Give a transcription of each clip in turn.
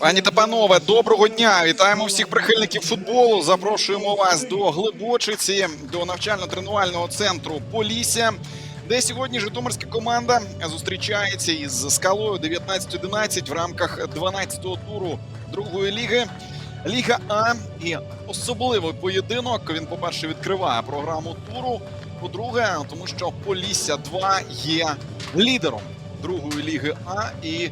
Пані та панове, доброго дня! Вітаємо всіх прихильників футболу. Запрошуємо вас до Глибочиці, до навчально-тренувального центру Полісся, де сьогодні Житомирська команда зустрічається із скалою 19-11 в рамках 12-го туру другої ліги. Ліга А і особливий поєдинок. Він, по-перше, відкриває програму туру. По-друге, тому що Полісся 2 є лідером другої ліги А і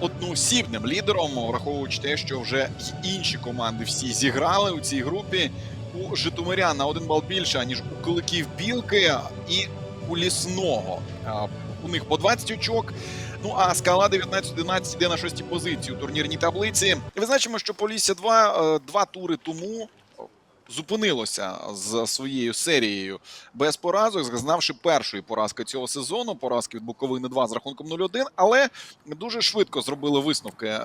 одноосібним лідером, враховуючи те, що вже й інші команди всі зіграли у цій групі. У Житомирян на один бал більше, ніж у Куликів Білки і у Лісного. Е, У них по 20 очок. Ну а скала 19-11 йде на шостій позиції у турнірній таблиці. Визначимо, що Полісся 2 е, два тури тому зупинилося з своєю серією без поразок, зазнавши першої поразки цього сезону. Поразки від Буковини 2 з рахунком 0-1, але дуже швидко зробили висновки.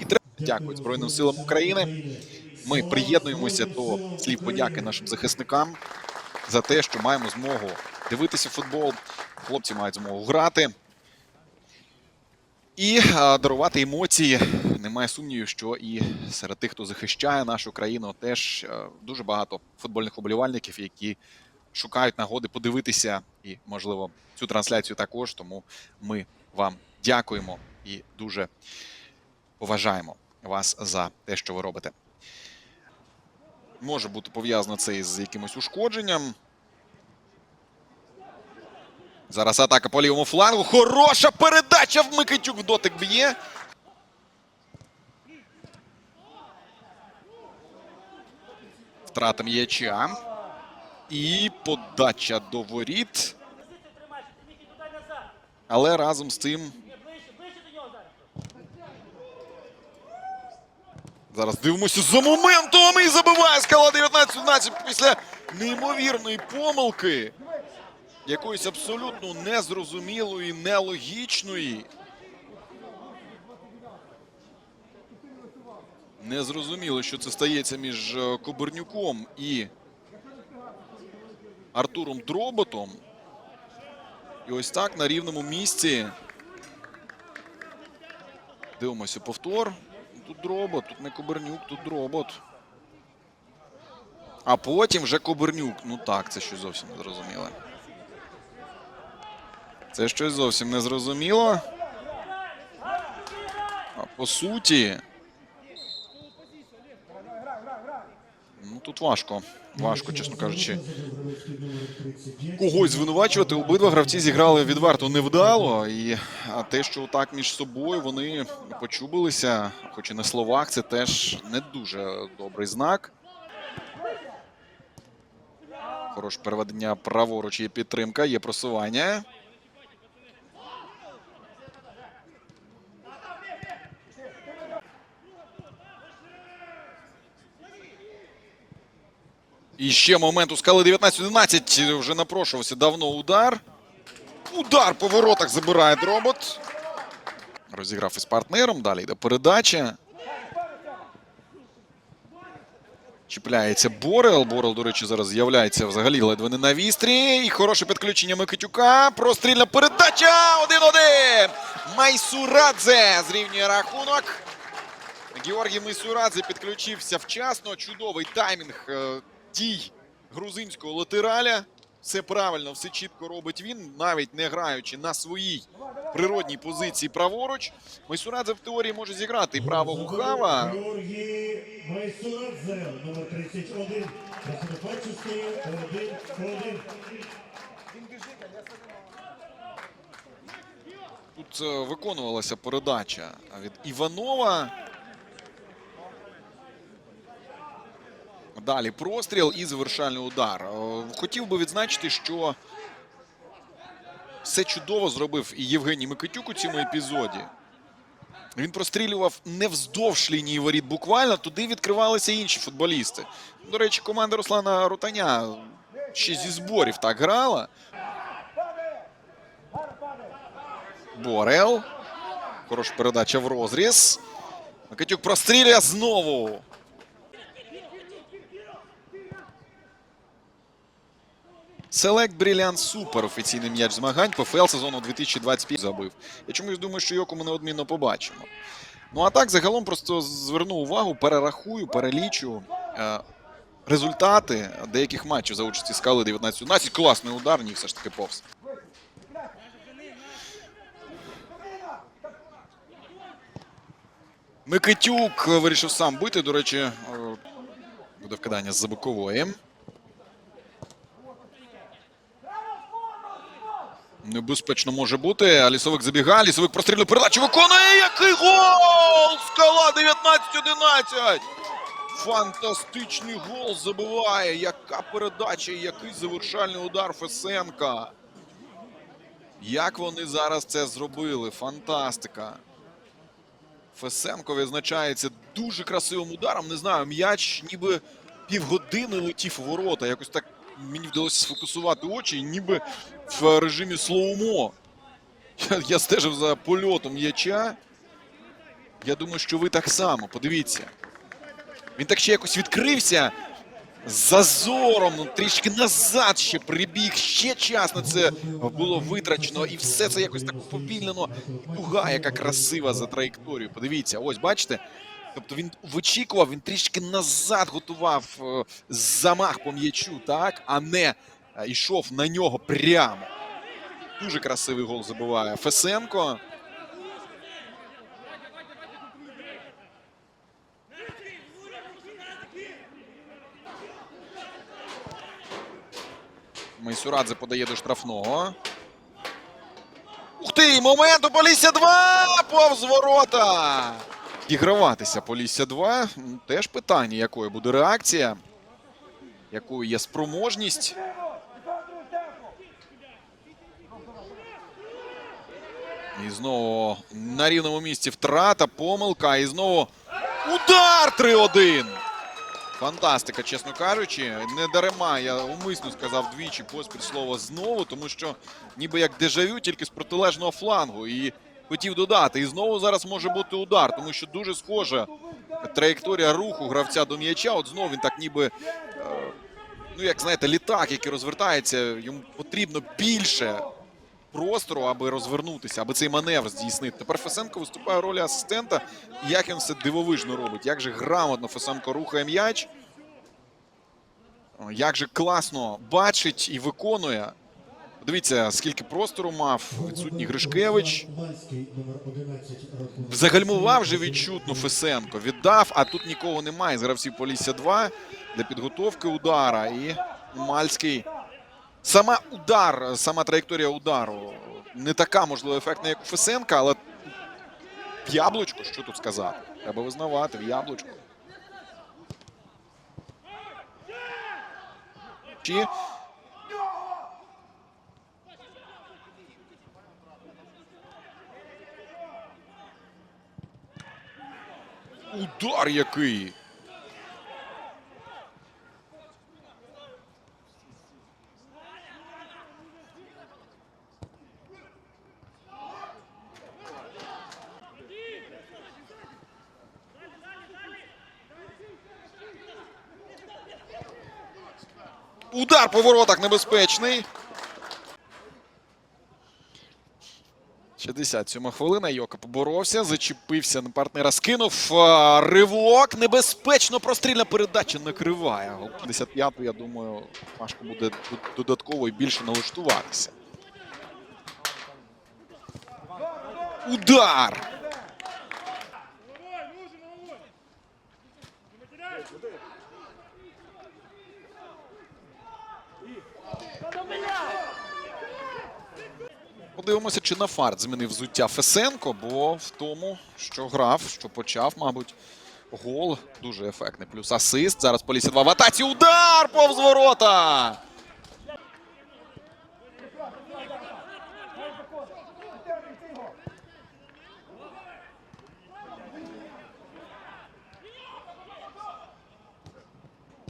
І треба дякувати Збройним силам України. Ми приєднуємося до слів подяки нашим захисникам за те, що маємо змогу дивитися футбол. Хлопці мають змогу грати. І дарувати емоції. Немає сумнівів, що і серед тих, хто захищає нашу країну, теж е, дуже багато футбольних оболівальників, які шукають нагоди подивитися і, можливо, цю трансляцію також. Тому ми вам дякуємо і дуже поважаємо вас за те, що ви робите. Може бути пов'язано це із якимось ушкодженням. Зараз атака по лівому флангу. Хороша передача в Микитюк дотик б'є. Втрата м'яча. І подача до воріт. Але разом з цим. Зараз дивимося за моментом і забиває скала 19-17 після неймовірної помилки якоїсь абсолютно незрозумілої, нелогічної. Незрозуміло, що це стається між е, Кобернюком і Артуром Дроботом. І ось так на рівному місці. Дивимося повтор. Тут дробот, тут не Кобернюк, тут дробот. А потім вже Кобернюк. Ну так, це щось зовсім не зрозуміле. Це щось зовсім не зрозуміло. А по суті. Ну тут важко. Важко, чесно кажучи. Когось звинувачувати. Обидва гравці зіграли відверто невдало. І а те, що так між собою вони почубилися, хоч і на словах, це теж не дуже добрий знак. Хороше переведення праворуч є підтримка, є просування. І ще момент у скали 19-11 вже напрошувався давно удар. Удар по воротах забирає дробот. Розіграв із партнером. Далі йде передача. Чіпляється Борел. Борел, до речі, зараз з'являється взагалі ледве не на вістрі. І хороше підключення Микитюка. Прострільна передача. 1-1. Майсурадзе зрівнює рахунок. Георгій Майсурадзе підключився вчасно. Чудовий таймінг е, дій грузинського латераля. Все правильно, все чітко робить він, навіть не граючи на своїй природній позиції праворуч. Майсурадзе в теорії може зіграти правого хава. Майсурадзе, номер 31, Тут е, виконувалася передача від Іванова. Далі простріл і завершальний удар. Е, Хотів би відзначити, що все чудово зробив Євгеній Микитюк у цьому епізоді. Він прострілював не вздовж лінії воріт буквально, туди відкривалися інші футболісти. До речі, команда Руслана Рутаня ще зі зборів так грала. Борел. Хороша передача в розріз. Микитюк прострілює знову. Селект Бріліант Супер офіційний м'яч змагань ПФЛ сезону 2025 забив. Я чомусь думаю, що його ми неодмінно побачимо. Ну а так, загалом, просто зверну увагу, перерахую, перелічу е, результати деяких матчів за участі скали 19-11. Класний удар, ні, все ж таки повз. Микитюк вирішив сам бити. До речі, е, буде вкидання з бокової. Небезпечно може бути. Лісовик забігає. Лісовик прострілює передачу. Виконує який гол! Скала 19-11! Фантастичний гол забиває. Яка передача який завершальний удар Фесенка. Як вони зараз це зробили? Фантастика. Фесенко відзначається дуже красивим ударом. Не знаю, м'яч ніби півгодини летів у ворота. Якось так мені вдалося сфокусувати очі, ніби в режимі слоумо. Я, я стежив за польотом м'яча. Я думаю, що ви так само. Подивіться. Він так ще якось відкрився зазором, ну, трішки назад ще прибіг. Ще час на це було витрачено, і все це якось так уповільнено. Дуга, яка красива за траєкторію. Подивіться, ось бачите. Тобто він вичікував, він трішки назад готував е, замах по м'ячу, так, а не е, йшов на нього прямо. Дуже красивий гол забиває Фесенко. Майсурадзе подає до штрафного. Ух ти! Момент у Полісся 2! Повз ворота! Іграватися Полісся 2. М, Теж питання, якою буде реакція, якою є спроможність. І знову на рівному місці втрата, помилка. І знову удар 3-1. Фантастика, чесно кажучи. Не дарема. Я умисно сказав двічі поспіль слово знову, тому що ніби як дежавю, тільки з протилежного флангу. І хотів додати. І знову зараз може бути удар, тому що дуже схожа траєкторія руху гравця до м'яча. От знову він так ніби. е, Ну, як знаєте, літак, який розвертається, йому потрібно більше простору, аби розвернутися, аби цей маневр здійснити. Тепер Фесенко виступає в ролі асистента. Як він все дивовижно робить, як же грамотно Фесенко рухає м'яч. Як же класно бачить і виконує. Дивіться, скільки простору мав відсутній Гришкевич. Мальський, номер 11, рахунок. Загальмував же відчутно Фесенко. Віддав, а тут нікого немає з гравців Полісся 2 для підготовки удара. І Мальський. Сама удар, сама траєкторія удару не така, можливо, ефектна, як у Фесенка, але в яблучко, що тут сказати? Треба визнавати, в яблучко. Чи удар який? Удар по воротах небезпечний. 67 хвилина. Йока поборовся, зачепився на партнера, скинув ривок. Небезпечно прострільна передача накриває. Гол 55-ту, я думаю, важко буде додатково і більше налаштуватися. Удар! Подивимося, чи на фарт змінив взуття Фесенко, бо в тому, що грав, що почав, мабуть, гол дуже ефектний. Плюс асист. Зараз Полісся 2 в атаці. Удар повз ворота!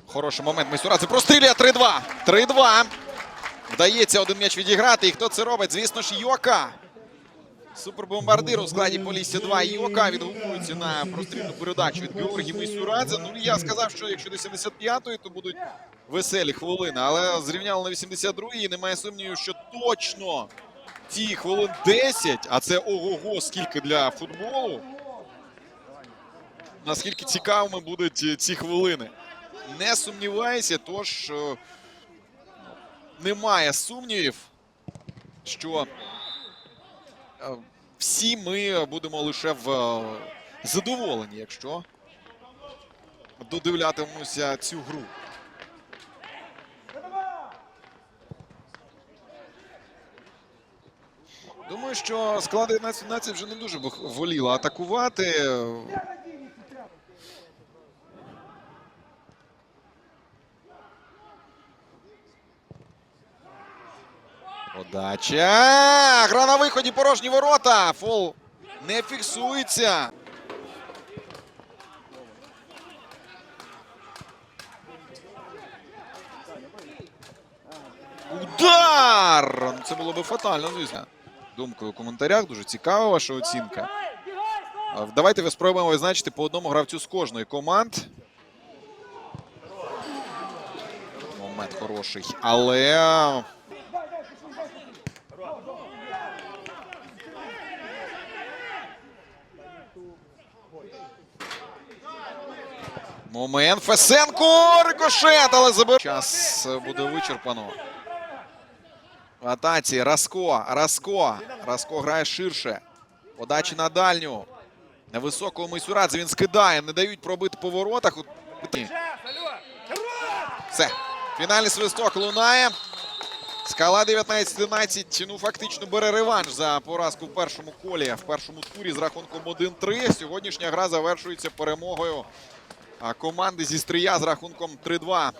Хороший момент. Мисюрадзе прострілює 3-2. 3-2. Вдається один м'яч відіграти. І хто це робить? Звісно ж, Йока. Супербомбардир у складі Полісся 2. Йока відгукується на прострільну передачу від Георгії Мисюрадзе. Ну, я сказав, що якщо до 75-ї, то будуть веселі хвилини. Але зрівняли на 82-й. Немає сумнівів, що точно ті хвилин 10, а це ого-го, скільки для футболу. наскільки цікавими будуть ці хвилини. Не сумніваюся, тож е, немає сумнівів, що е, всі ми будемо лише в е, задоволені, якщо додивлятимемося цю гру. Думаю, що склад 11-17 вже не дуже б воліла атакувати. Подача. Гра на виході, порожні ворота. Фол не фіксується. Удар! Ну, Це було би фатально, звісно. Думкою у коментарях. Дуже цікава ваша оцінка. Давайте ви спробуємо визначити по одному гравцю з кожної команд. Момент хороший. Але. Момент. Фесенко! Рикошет, але забив. Час буде вичерпано. В атаці Раско. Раско. Раско грає ширше. Подачі на дальню. На високого Мисюрадзе він скидає. Не дають пробити по воротах. Все. Фінальний свисток лунає. Скала 19-11. Ну, фактично бере реванш за поразку в першому колі, в першому турі з рахунком 1-3. Сьогоднішня гра завершується перемогою команди зі Стрия з рахунком 3-2.